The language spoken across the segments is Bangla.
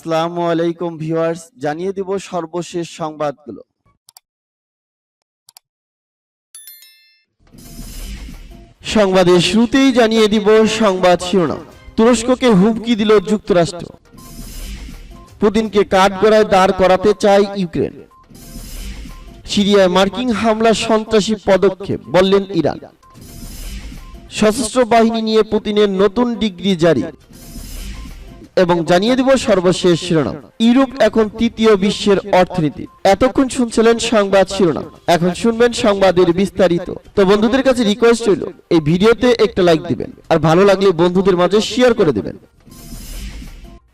আসসালামু আলাইকুম ভিউয়ার্স, জানিয়ে দিব সর্বশেষ সংবাদগুলো। সংবাদের শুরুতেই জানিয়ে দিব সংবাদ শিরোনাম। তুরস্ককে হুমকি দিল যুক্তরাষ্ট্র। পুতিনকে কাঠগড়ায় দাঁড় করাতে চায় ইউক্রেন। সিরিয়ায় মার্কিন হামলা সন্ত্রাসী পদক্ষেপ, বললেন ইরান। সশস্ত্র বাহিনী নিয়ে পুতিনের নতুন ডিগ্রি জারি। এবং জানিয়ে দিব সর্বশেষ শিরোনাম। ইউরোপ এখন তৃতীয় বিশ্বের অর্থনীতি। এতক্ষণ শুনছিলেন সংবাদ শিরোনাম। এখন শুনবেন সংবাদের বিস্তারিত। তো বন্ধুদের কাছে রিকোয়েস্ট হইল এই ভিডিওতে একটা লাইক দিবেন। আর ভালো লাগলে বন্ধুদের মাঝে শেয়ার করে দিবেন।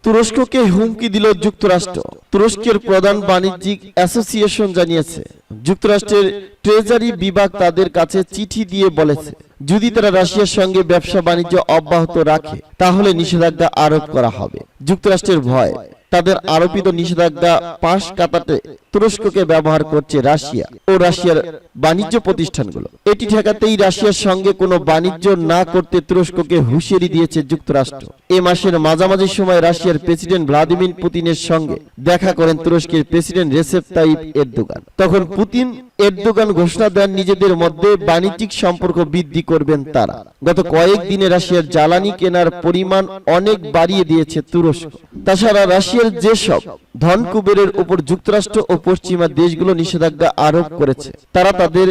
তুরস্ককে হুমকি দিল যুক্তরাষ্ট্র। তুরস্কের প্রধান বাণিজ্যিক অ্যাসোসিয়েশন জানিয়েছে, যুক্তরাষ্ট্রের ট্রেজারি বিভাগ তাদের কাছে চিঠি দিয়ে বলেছে, যদি তারা রাশিয়ার সঙ্গে ব্যবসা বাণিজ্য অব্যাহত রাখে, তাহলে নিষেধাজ্ঞা আরোপ করা হবে। যুক্তরাষ্ট্রের ভয়, তাদের আরোপিত নিষেধাজ্ঞা পাশ কাটাতে তুরস্ককে ব্যবহার করছে রাশিয়া ও রাশিয়ার বাণিজ্য প্রতিষ্ঠানগুলো। এটি ঠেকাতেই রাশিয়ার সঙ্গে কোনো বাণিজ্য না করতে তুরস্ককে হুঁশিয়ারি দিয়েছে যুক্তরাষ্ট্র। এ মাসের মাঝামাঝি সময় রাশিয়ার প্রেসিডেন্ট ভ্লাদিমির পুতিনের সঙ্গে দেখা করেন তুরস্কের প্রেসিডেন্ট রেসেপ তাইপ এরদোগান। তখন পুতিন এরদোগান ঘোষণা দেন, নিজেদের মধ্যে বাণিজ্যিক সম্পর্ক বৃদ্ধি করবেন তারা। গত কয়েক দিনে রাশিয়ার জ্বালানি কেনার পরিমাণ অনেক বাড়িয়ে দিয়েছে তুরস্ক। তাছাড়া রাশিয়ার যেসব ধন কুবেরের উপর যুক্তরাষ্ট্র ও পশ্চিমা দেশগুলো নিষেধাজ্ঞা আরোপ করেছে। তারা তাদের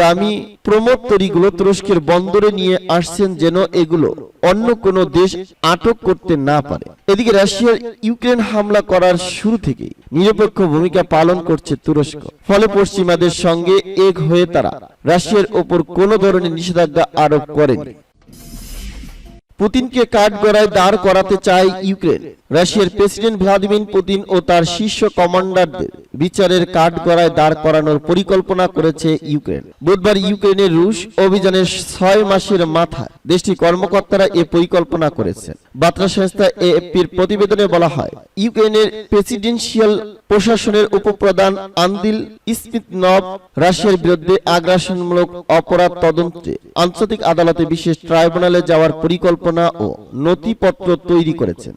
দামি প্রমোদ তরিগুলো তুরস্কের বন্দরে নিয়ে আসছেন যেন এগুলো অন্য কোনো দেশ আটক করতে না পারে। এদিকে রাশিয়ার ইউক্রেন হামলা করার শুরু থেকেই নিরপেক্ষ ভূমিকা পালন করছে তুরস্ক। ফলে পশ্চিমাদের সঙ্গে এক হয়ে তারা রাশিয়ার ওপর কোনো ধরনের নিষেধাজ্ঞা আরোপ করেনি। পুতিনকে কাঠগড়ায় দাঁড় করাতে চায় ইউক্রেন। রাশিয়ার প্রেসিডেন্ট ভ্লাদিমির পুতিন ও তার শীর্ষ কমান্ডারদের বিচারের কাঠগড়ায় দাঁড় করানোর পরিকল্পনা করেছে ইউক্রেন। বুধবার ইউক্রেনের রুশ অভিযানের ছয় মাসের মাথায় দেশটির কর্মকর্তারা এ পরিকল্পনা করেছেন। বার্তা সংস্থা এএফপির প্রতিবেদনে বলা হয়, ইউক্রেনের প্রেসিডেন্সিয়াল প্রশাসনের উপপ্রধান আন্দিল স্মিতনভ রাশিয়ার বিরুদ্ধে আগ্রাসনমূলক অপরাধ তদন্তে আন্তর্জাতিক আদালতে বিশেষ ট্রাইব্যুনালে যাওয়ার পরিকল্পনা ও নথিপত্র তৈরি করেছেন।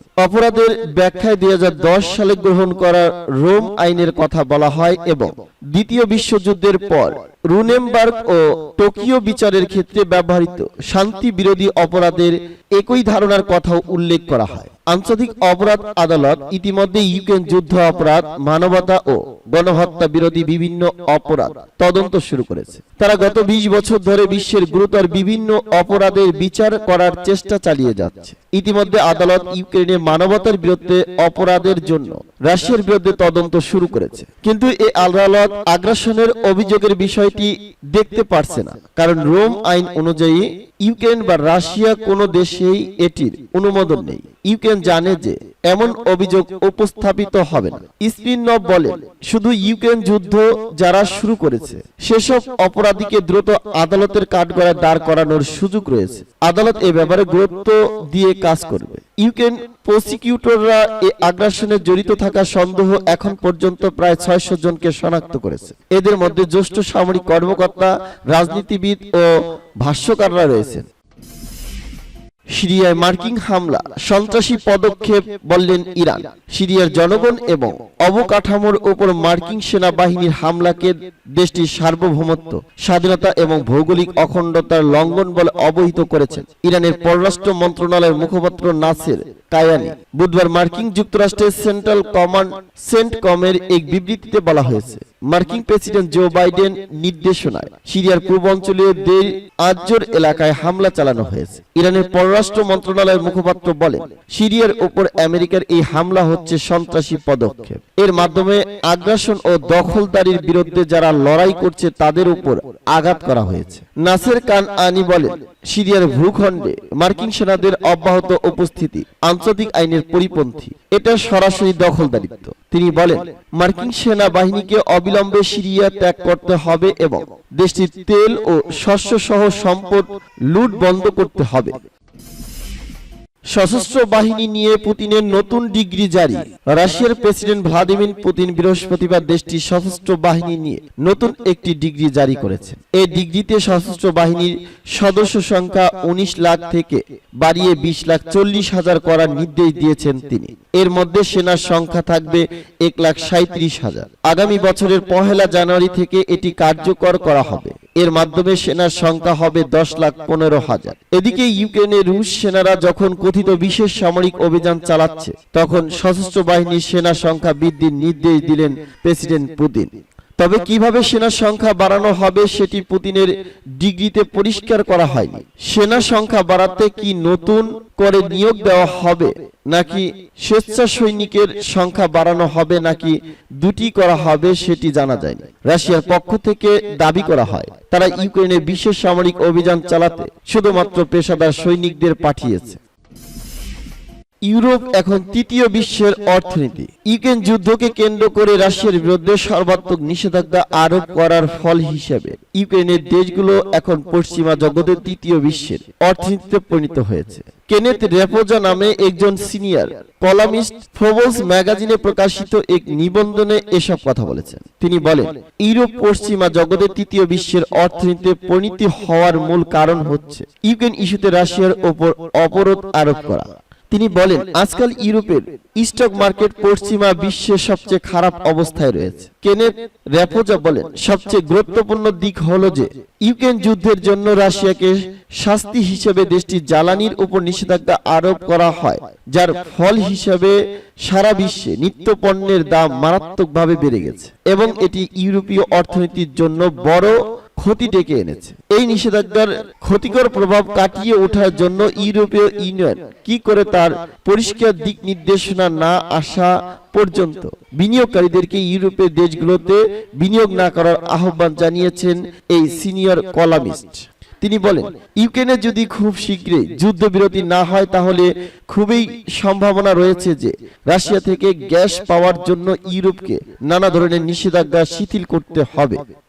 অপরাধের ব্যাখ্যায় দুই হাজার দশ সালে গ্রহণ করা রোম আইনের কথা বলা হয় এবং দ্বিতীয় বিশ্বযুদ্ধের পর রুনেমবার্গ ও টোকিও বিচারের ক্ষেত্রে ব্যবহৃত শান্তি বিরোধী অপরাধের একই ধারণার কথাও উল্লেখ করা হয়। আন্তর্জাতিক অপরাধ আদালত ইতিমধ্যে ইউক্রেন যুদ্ধ অপরাধ মানবতা ও গণহত্যা বিরোধী বিভিন্ন অপরাধ তদন্ত শুরু করেছে। তারা গত ২০ বছর ধরে বিশ্বের গুরুতর বিভিন্ন অপরাধের বিচার করার চেষ্টা চালিয়ে যাচ্ছে। ইতিমধ্যে আদালত ইউক্রেনে মানবতার বিরুদ্ধে অপরাধের জন্য রাশিয়ার বিরুদ্ধে তদন্ত শুরু করেছে। কিন্তু এ আদালত আগ্রাসনের অভিযোগের বিষয়টি দেখতে পারছে না, কারণ রোম আইন অনুযায়ী ইউক্রেন বা রাশিয়া কোনো দেশেই এটির অনুমোদন নেই। ইউক্রেন জানে যে এমন অভিযোগ উপস্থাপিত হবে না। স্পিনভ বলেন শুধু ইউক্রেন যুদ্ধ যারা শুরু করেছে, সেসব অপরাধীকে দ্রুত আদালতের কাঠগড়ায় দাঁড় করানোর সুযোগ রয়েছে। আদালত এ ব্যাপারে গুরুত্ব দিয়ে কাজ করবে। ইউক্রেন প্রসিকিউটররা এ আগ্রাসনে জড়িত থাকা সন্দেহ এখন পর্যন্ত প্রায় ছয়শো জনকে শনাক্ত করেছে। এদের মধ্যে জ্যেষ্ঠ সামরিক কর্মকর্তা, রাজনীতিবিদ ও ভাষ্যকাররা রয়েছেন। সিরিয়ায় মার্কিন হামলা, সন্ত্রাসী পদক্ষেপ বললেন ইরান। সিরিয়ার জনগণ এবং অবকাঠামোর ওপর মার্কিন সেনাবাহিনীর হামলাকে দেশটির সার্বভৌমত্ব, স্বাধীনতা এবং ভৌগোলিক অখণ্ডতার লঙ্ঘন বলে অবহিত করেছেন। ইরানের পররাষ্ট্র মন্ত্রণালয়ের মুখপাত্র নাসের কায়ানি। বুধবার মার্কিন যুক্তরাষ্ট্রের সেন্ট্রাল কমান্ড সেন্টকমের এক বিবৃতিতে বলা হয়েছে, মার্কিন প্রেসিডেন্ট জো বাইডেন নির্দেশনায় সিরিয়ার পূর্বাঞ্চলীয় দের আজর এলাকায় হামলা চালানো হয়েছে। ইরানের পররাষ্ট্র মন্ত্রণালয়ের মুখপাত্র বলেন, সিরিয়ার উপর আমেরিকার এই হামলা হচ্ছে সন্ত্রাসী পদক্ষেপ। এর মাধ্যমে আগ্রাসন ও দখলদারির বিরুদ্ধে যারা লড়াই করছে তাদের উপর আঘাত করা হয়েছে। নাসের কান আনি বলেন সিরিয়ার ভূখণ্ডে মার্কিন সেনাদের অব্যাহত উপস্থিতি আন্তর্জাতিক আইনের পরিপন্থী। এটা সরাসরি দখলদারিত্ব। তিনি বলেন, মার্কিন সেনাবাহিনীকে অবিলম্বে সিরিয়া ত্যাগ করতে হবে এবং দেশটির তেল ও শস্য সহ সম্পদ লুট বন্ধ করতে হবে। সশস্ত্র বাহিনী নিয়ে পুতিনের নতুন ডিগ্রি জারি। রাশিয়ার প্রেসিডেন্ট ভ্লাদিমির পুতিন বৃহস্পতিবার দেশটির সশস্ত্র বাহিনী নিয়ে নতুন একটি ডিগ্রি জারি করেছেন। এই ডিগ্রিতে সশস্ত্র বাহিনীর সদস্য সংখ্যা উনিশ লাখ থেকে বাড়িয়ে বিশ লাখ চল্লিশ হাজার করার নির্দেশ দিয়েছেন তিনি। এর মধ্যে সেনার সংখ্যা থাকবে এক লাখ সাঁত্রিশ হাজার। আগামী বছরের পহেলা জানুয়ারি থেকে এটি কার্যকর করা হবে। এর মাধ্যমে সেনার সংখ্যা হবে দশ লাখ পনেরো হাজার। এদিকে ইউক্রেনে রুশ সেনারা যখন কথিত বিশেষ সামরিক অভিযান চালাচ্ছে, তখন সশস্ত্র বাহিনীর সেনা সংখ্যা বৃদ্ধির নির্দেশ দিলেন প্রেসিডেন্ট পুতিন। তবে কীভাবে সেনার সংখ্যা বাড়ানো হবে সেটি পুতিনের ডিগ্রিতে পরিষ্কার করা হয়নি। সেনা সংখ্যা বাড়াতে কি নতুন করে নিয়োগ দেওয়া হবে নাকি স্বেচ্ছা সৈনিকের সংখ্যা বাড়ানো হবে নাকি দুটি করা হবে সেটি জানা যায়নি। রাশিয়ার পক্ষ থেকে দাবি করা হয়, তারা ইউক্রেনে বিশেষ সামরিক অভিযান চালাতে শুধুমাত্র পেশাদার সৈনিকদের পাঠিয়েছে। ইউরোপ এখন তৃতীয় বিশ্বের অর্থনীতি। ইউক্রেন যুদ্ধকে কেন্দ্র করে রাশিয়ার বিরুদ্ধে সর্বাত্মক নিষেধাজ্ঞা আরোপ করার ফল হিসেবে ইউক্রেনের দেশগুলো এখন পশ্চিমা জগতের তৃতীয় বিশ্বের অর্থনীতিতে পরিণত হয়েছে। কেনেথ রেপোজা নামে একজন সিনিয়র কলামিস্ট ফোবলস ম্যাগাজিনে প্রকাশিত এক নিবন্ধনে এসব কথা বলেছেন। তিনি বলেন, ইউরোপ পশ্চিমা জগতের তৃতীয় বিশ্বের অর্থনীতিতে পরিণতি হওয়ার মূল কারণ হচ্ছে ইউক্রেন ইস্যুতে রাশিয়ার ওপর অবরোধ আরোপ করা। তিনি বলেন, আজকাল ইউরোপের স্টক মার্কেট পশ্চিমা বিশ্বের সবচেয়ে খারাপ অবস্থায় রয়েছে। কেনেথ র্যাপোজা বলেন, সবচেয়ে গুরুত্বপূর্ণ দিক হলো যে, ইউক্রেন যুদ্ধের জন্য রাশিয়াকে শাস্তি হিসেবে দেশটির জ্বালানির উপর নিষেধাজ্ঞা আরোপ করা হয়, যার ফল হিসেবে সারা বিশ্বে নিত্য পণ্যের দাম মারাত্মকভাবে বেড়ে গেছে। এবং এটি ইউরোপীয় অর্থনীতির জন্য বড় ক্ষতি ডেকে এনেছে। এই নিষেধাজ্ঞার ক্ষতিকর প্রভাব কাটিয়ে ওঠার জন্য ইউরোপীয় ইউনিয়ন কি করে তার পরিষ্কার দিক নির্দেশনা না আসা পর্যন্ত বিনিয়োগকারীদেরকে ইউরোপের দেশগুলোতে বিনিয়োগ না করার আহ্বান জানিয়েছেন এই সিনিয়র কলামিস্ট। তিনি বলেন, ইউক্রেনে যদি খুব শীঘ্রই যুদ্ধবিরতি না হয়, তাহলে খুবই সম্ভাবনা রয়েছে যে রাশিয়া থেকে গ্যাস পাওয়ার জন্য ইউরোপকে নানা ধরনের নিষেধাজ্ঞা শিথিল করতে হবে।